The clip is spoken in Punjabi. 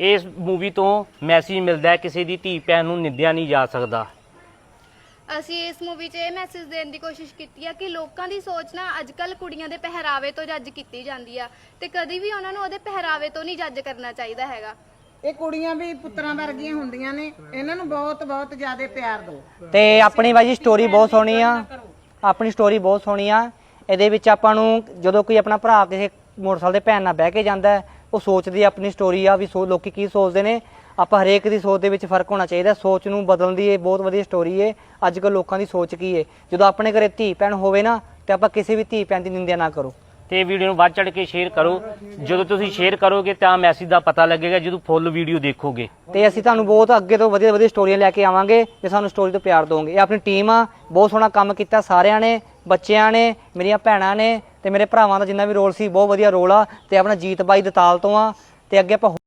ਇਸ ਮੂਵੀ ਤੋਂ ਮੈਸੇਜ ਮਿਲਦਾ ਹੈ ਕਿਸੇ ਦੀ ਧੀ ਭੈਣ ਨੂੰ ਨਿੰਦਿਆ ਨਹੀਂ ਜਾ ਸਕਦਾ। ਅਸੀਂ ਇਸ ਮੂਵੀ 'ਚ ਇਹ ਮੈਸੇਜ ਦੇਣ ਦੀ ਕੋਸ਼ਿਸ਼ ਕੀਤੀ ਆ ਕਿ ਲੋਕਾਂ ਦੀ ਸੋਚ ਨਾ ਅੱਜਕੱਲ ਕੁੜੀਆਂ ਦੇ ਪਹਿਰਾਵੇ ਤੋਂ ਜੱਜ ਕੀਤੀ ਜਾਂਦੀ ਆ ਤੇ ਕਦੀ ਵੀ ਉਹਨਾਂ ਨੂੰ ਉਹਦੇ ਪਹਿਰਾਵੇ ਤੋਂ ਨਹੀਂ ਜੱਜ ਕਰਨਾ ਚਾਹੀਦਾ ਹੈਗਾ। ਇਹ ਕੁੜੀਆਂ ਵੀ ਪੁੱਤਰਾਂ ਵਰਗੀਆਂ ਹੁੰਦੀਆਂ ਨੇ ਇਹਨਾਂ ਨੂੰ ਬਹੁਤ ਬਹੁਤ ਜ਼ਿਆਦਾ ਪਿਆਰ ਦਿਓ। ਤੇ ਆਪਣੀ ਬਾਈ ਜੀ ਸਟੋਰੀ ਬਹੁਤ ਸੋਹਣੀ ਆ। ਆਪਣੀ ਸਟੋਰੀ ਬਹੁਤ ਸੋਹਣੀ ਆ। ਇਹਦੇ ਵਿੱਚ ਆਪਾਂ ਨੂੰ ਜਦੋਂ ਕੋਈ ਆਪਣਾ ਭਰਾ ਕਿਸੇ ਮੋਟਰਸਾਈਕਲ ਦੇ ਭੈਣ ਨਾਲ ਬਹਿ ਕੇ ਜਾਂਦਾ ਹੈ, ਉਹ ਸੋਚਦੀ ਆ ਆਪਣੀ ਸਟੋਰੀ ਆ ਵੀ ਸੋ ਲੋਕੀ ਕੀ ਸੋਚਦੇ ਨੇ। ਆਪਾਂ ਹਰੇਕ ਦੀ ਸੋਚ ਦੇ ਵਿੱਚ ਫ਼ਰਕ ਹੋਣਾ ਚਾਹੀਦਾ। ਸੋਚ ਨੂੰ ਬਦਲਣ ਦੀ ਇਹ ਬਹੁਤ ਵਧੀਆ ਸਟੋਰੀ ਏ। ਅੱਜ ਕੱਲ ਲੋਕਾਂ ਦੀ ਸੋਚ ਕੀ ਏ? ਜਦੋਂ ਆਪਣੇ ਘਰੇ ਧੀ ਭੈਣ ਹੋਵੇ ਨਾ ਤੇ ਆਪਾਂ ਕਿਸੇ ਵੀ ਧੀ ਭੈਣ ਦੀ ਨਿੰਦਿਆ ਨਾ ਕਰੋ। ਤੇ ਵੀਡੀਓ ਨੂੰ ਵੱਧ ਚੜ ਕੇ ਸ਼ੇਅਰ ਕਰੋ। ਜਦੋਂ ਤੁਸੀਂ ਸ਼ੇਅਰ ਕਰੋਗੇ ਤਾਂ ਮੈਸੇਜ ਦਾ ਪਤਾ ਲੱਗੇਗਾ ਜਦੋਂ ਫੁੱਲ ਵੀਡੀਓ ਦੇਖੋਗੇ। ਤੇ ਅਸੀਂ ਤੁਹਾਨੂੰ ਬਹੁਤ ਅੱਗੇ ਤੋਂ ਵਧੀਆ ਵਧੀਆ ਸਟੋਰੀਆਂ ਲੈ ਕੇ ਆਵਾਂਗੇ ਜੇ ਸਾਨੂੰ ਸਟੋਰੀ ਤੋਂ ਪਿਆਰ ਦੋਗੇ ਇਹ ਆਪਣੀ ਟੀਮ ਆ ਬਹੁਤ ਸੋਹਣਾ ਕੰਮ ਕੀਤਾ ਸਾਰਿਆਂ ਨੇ। ਬੱਚਿਆਂ ਨੇ, ਮੇਰੀਆਂ ਭੈਣਾਂ ਨੇ ਤੇ ਮੇਰੇ ਭਰਾਵਾਂ ਦਾ ਜਿੰਨਾ ਵੀ ਰੋਲ ਸੀ, ਬਹੁਤ ਵਧੀਆ ਰੋਲ ਆ ਤੇ ਆਪਣਾ ਜੀਤ ਬਾਈ ਦਤਾਲ ਤੋਂ ਆ ਤੇ ਅੱਗੇ ਆਪਾਂ